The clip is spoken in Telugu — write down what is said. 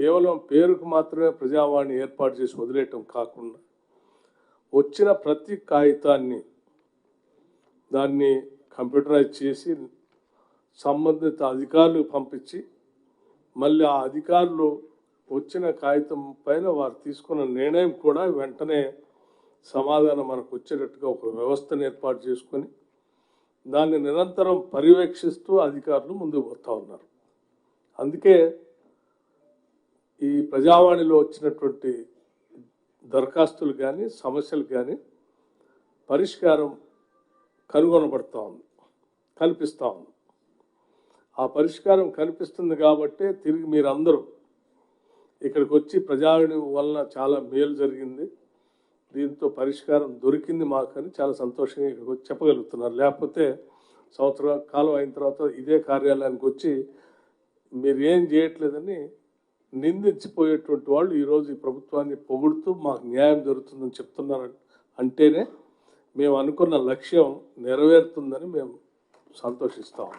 కేవలం పేరుకు మాత్రమే ప్రజావాణి ఏర్పాటు చేసి వదిలేయటం కాకుండా వచ్చిన ప్రతి కాగితాన్ని దాన్ని కంప్యూటరైజ్ చేసి సంబంధిత అధికారులకు పంపించి మళ్ళీ ఆ అధికారులు వచ్చిన కాగితం పైన వారు తీసుకున్న నిర్ణయం కూడా వెంటనే సమాధానం మనకు వచ్చేటట్టుగా ఒక వ్యవస్థను ఏర్పాటు చేసుకొని దాన్ని నిరంతరం పర్యవేక్షిస్తూ అధికారులు ముందుకు పోతూ ఉన్నారు. అందుకే ఈ ప్రజావాణిలో వచ్చినటువంటి దరఖాస్తులు కానీ సమస్యలు కానీ పరిష్కారం కనుగొనబడతా ఉంది కల్పిస్తూ ఉంది. ఆ పరిష్కారం కనిపిస్తుంది కాబట్టే తిరిగి మీరందరూ ఇక్కడికి వచ్చి ప్రజావాణి వలన చాలా మేలు జరిగింది. దీంతో పరిష్కారం దొరికింది మాకని చాలా సంతోషంగా ఇక్కడికి వచ్చి చెప్పగలుగుతున్నారు. లేకపోతే సంవత్సరం కాలం అయిన తర్వాత ఇదే కార్యాలయానికి వచ్చి మీరు ఏం చేయట్లేదని నిందించిపోయేటువంటి వాళ్ళు ఈరోజు ఈ ప్రభుత్వాన్ని పొగుడుతూ మాకు న్యాయం జరుగుతుందని చెప్తున్నారు అంటేనే మేము అనుకున్న లక్ష్యం నెరవేరుతుందని మేము సంతోషిస్తాం